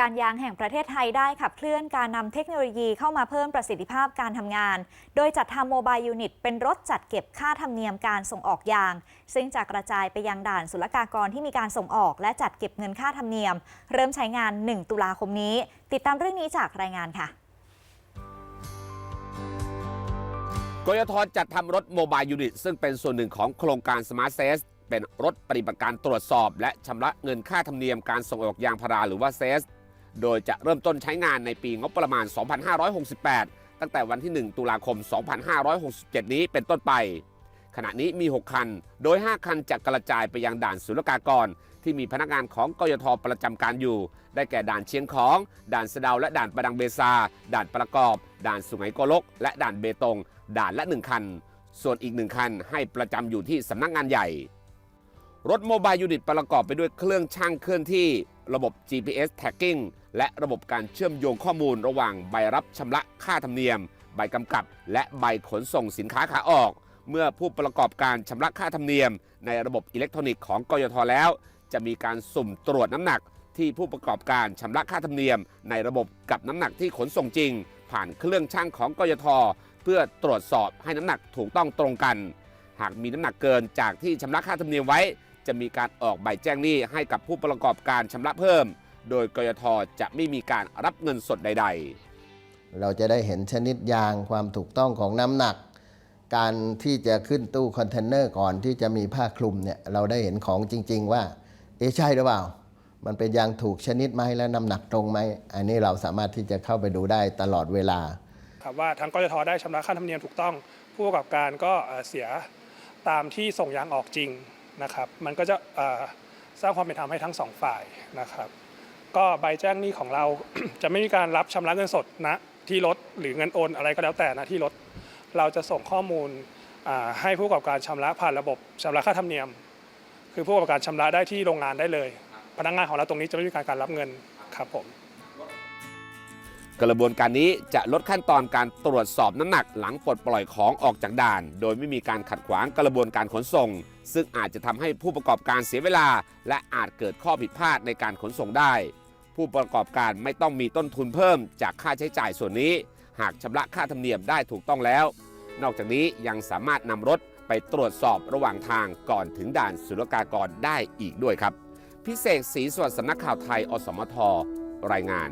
การยางแห่งประเทศไทยได้ขับเคลื่อนการนำเทคโนโลยีเข้ามาเพิ่มประสิทธิภาพการทำงาน โดยจัดทำโมบายยูนิตเป็นรถจัดเก็บค่าธรรมเนียมการส่งออกยาง ซึ่งจะกระจายไปยังด่านศุลกากรที่มีการส่งออกและจัดเก็บเงินค่าธรรมเนียม เริ่มใช้งาน 1 ตุลาคมนี้ ติดตามเรื่องนี้จากรายงานค่ะกยทจัดทำรถโมบายยูนิตซึ่งเป็นส่วนหนึ่งของโครงการ Smart s a เป็นรถปฏิบัติการตรวจสอบ และชำระเงินค่าธรรมเนียมการส่งออกยางพาราหรือว่าเซส โดยจะเริ่มต้นใช้งานในปีงบประมาณ 2568 ตั้งแต่วันที่ 1 ตุลาคม 2567 นี้เป็นต้นไป ขณะนี้มี 6 คัน โดย 5 คันจะกระจายไปยังด่านศุลกากร ที่มีพนักงานของกยทประจำการอยู่ ได้แก่ด่านเชียงของ ด่านสะดาและด่านประดังเบซา ด่านประกอบ ด่านสุไหงโกลก และด่านเบตง ด่านละ 1 คัน ส่วนอีก 1 คันให้ประจำอยู่ที่สำนักงานใหญ่ รถโมบายยูนิตประกอบไปด้วยเครื่องช่างเคลื่อนที่ ระบบ GPS tagging และระบบการเชื่อมโยงข้อมูลระหว่างใบรับชำระค่าธรรมเนียม ใบกำกับ และใบขนส่งสินค้าขาออก เมื่อผู้ประกอบการชำระค่าธรรมเนียม ในระบบอิเล็กทรอนิกส์ของกยทแล้ว จะมีการสุ่มตรวจน้ำหนัก ที่ผู้ประกอบการชำระค่าธรรมเนียม ในระบบกับน้ำหนักที่ขนส่งจริง ผ่านเครื่องช่างของกยทเพื่อตรวจสอบให้น้ำหนักถูกต้องตรงกัน หากมีน้ำหนักเกินจากที่ชำระค่าธรรมเนียมไว้ จะมีการออกใบแจ้งหนี้ให้กับผู้ประกอบการชำระเพิ่ม โดยกยทจะไม่มีการรับเงินสดใด ๆ เราจะได้เห็นชนิดยางความถูกต้องของน้ำหนัก การที่จะขึ้นตู้คอนเทนเนอร์ก่อนที่จะมีผ้าคลุมเนี่ยเราได้เห็นของจริง ๆ ว่า เอ๊ะใช่หรือเปล่า มันเป็นยางถูกชนิดไหมและน้ำหนักตรงไหมอันนี้เราสามารถที่จะเข้าไปดูได้ตลอดเวลาครับว่าทางกยทได้ชำระค่าธรรมเนียมถูกต้อง ผู้ประกอบการก็เอ่อเสียตามที่ส่งยางออกจริง นะครับ มันก็จะเอ่อสร้างความเป็นธรรมให้ทั้งสองฝ่ายนะครับ ก็ใบแจ้งหนี้ของเรา จะไม่มีการรับชำระเงินสดนะที่รถหรือเงินโอนอะไรก็แล้วแต่นะที่รถ เราจะส่งข้อมูลอ่าให้ผู้ประกอบการชำระผ่านระบบชำระค่าธรรมเนียม คือผู้ประกอบการชำระได้ที่โรงงานได้เลย พนักงานของเราตรงนี้จะไม่มีการการรับเงินครับผม กระบวนการนี้จะลดขั้นตอนการตรวจสอบน้ำหนักหลังปลดปล่อยของออกจากด่าน โดยไม่มีการขัดขวางกระบวนการขนส่ง ซึ่งอาจจะทำให้ผู้ประกอบการเสียเวลา และอาจเกิดข้อผิดพลาดในการขนส่งได้ ผู้ประกอบการไม่ต้องมีต้นทุนเพิ่มจากค่าใช้จ่ายส่วนนี้ หากชำระค่าธรรมเนียมได้ถูกต้องแล้ว นอกจากนี้ยังสามารถนำรถไปตรวจสอบระหว่างทางก่อนถึงด่านศุลกากรได้อีกด้วยครับ พิเศษศรีสวัสดิ์สำนักข่าวไทย อสมท รายงาน